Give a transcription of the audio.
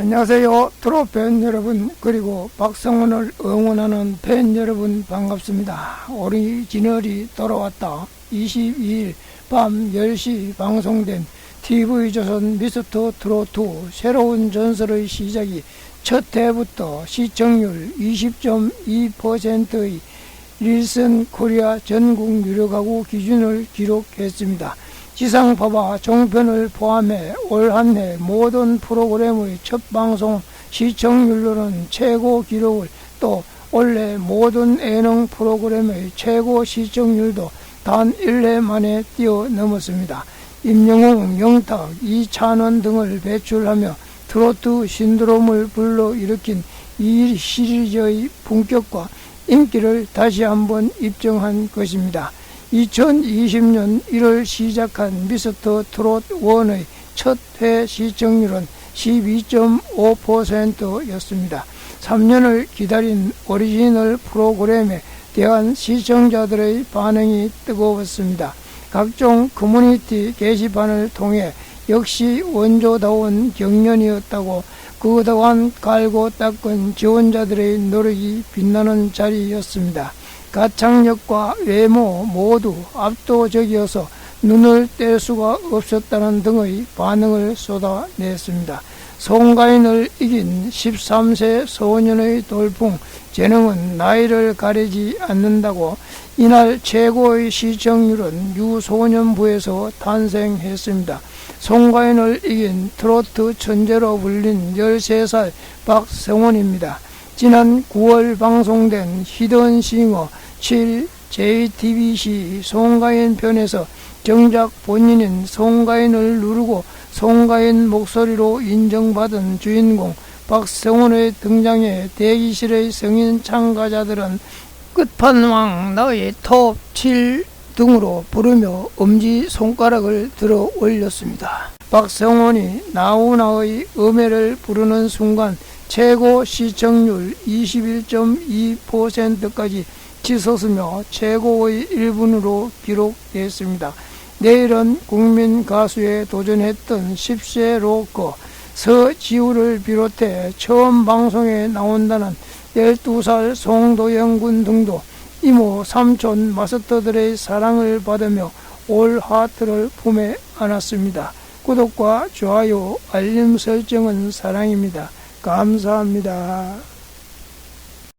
안녕하세요. 트로 팬 여러분, 그리고 박성원을 응원하는 팬 여러분 반갑습니다. 오리지널이 돌아왔다. 22일 밤 10시 방송된 TV조선 미스터 트로트 새로운 전설의 시작이 첫 해부터 시청률 20.2%의 릴슨 코리아 전국 유료 가구 기준을 기록했습니다. 지상파와 종편을 포함해 올 한 해 모든 프로그램의 첫 방송 시청률로는 최고 기록을 또 원래 모든 예능 프로그램의 최고 시청률도 단 1회 만에 뛰어넘었습니다. 임영웅, 영탁, 이찬원 등을 배출하며 트로트 신드롬을 불러일으킨 이 시리즈의 본격과 인기를 다시 한번 입증한 것입니다. 2020년 1월 시작한 미스터 트롯 1의 첫 회 시청률은 12.5%였습니다. 3년을 기다린 오리지널 프로그램에 대한 시청자들의 반응이 뜨거웠습니다. 각종 커뮤니티 게시판을 통해 역시 원조다운 경연이었다고 그동안 갈고 닦은 지원자들의 노력이 빛나는 자리였습니다. 가창력과 외모 모두 압도적이어서 눈을 뗄 수가 없었다는 등의 반응을 쏟아냈습니다. 송가인을 이긴 13세 소년의 돌풍 재능은 나이를 가리지 않는다고 이날 최고의 시청률은 유소년부에서 탄생했습니다. 송가인을 이긴 트로트 천재로 불린 13살 박성원입니다. 지난 9월 방송된 히든싱어 7 JTBC 송가인 편에서 정작 본인인 송가인을 누르고 송가인 목소리로 인정받은 주인공 박성훈의 등장에 대기실의 성인 참가자들은 끝판왕 너의 톱 7 등으로 부르며 엄지 손가락을 들어 올렸습니다. 박성원이 나훈아의 음해를 부르는 순간 최고 시청률 21.2%까지 치솟으며 최고의 1분으로 기록됐습니다. 내일은 국민 가수에 도전했던 10세 로커 서지우를 비롯해 처음 방송에 나온다는 12살 송도영 군 등도 이모 삼촌 마스터들의 사랑을 받으며 올 하트를 품에 안았습니다. 구독과 좋아요 알림 설정은 사랑입니다. 감사합니다.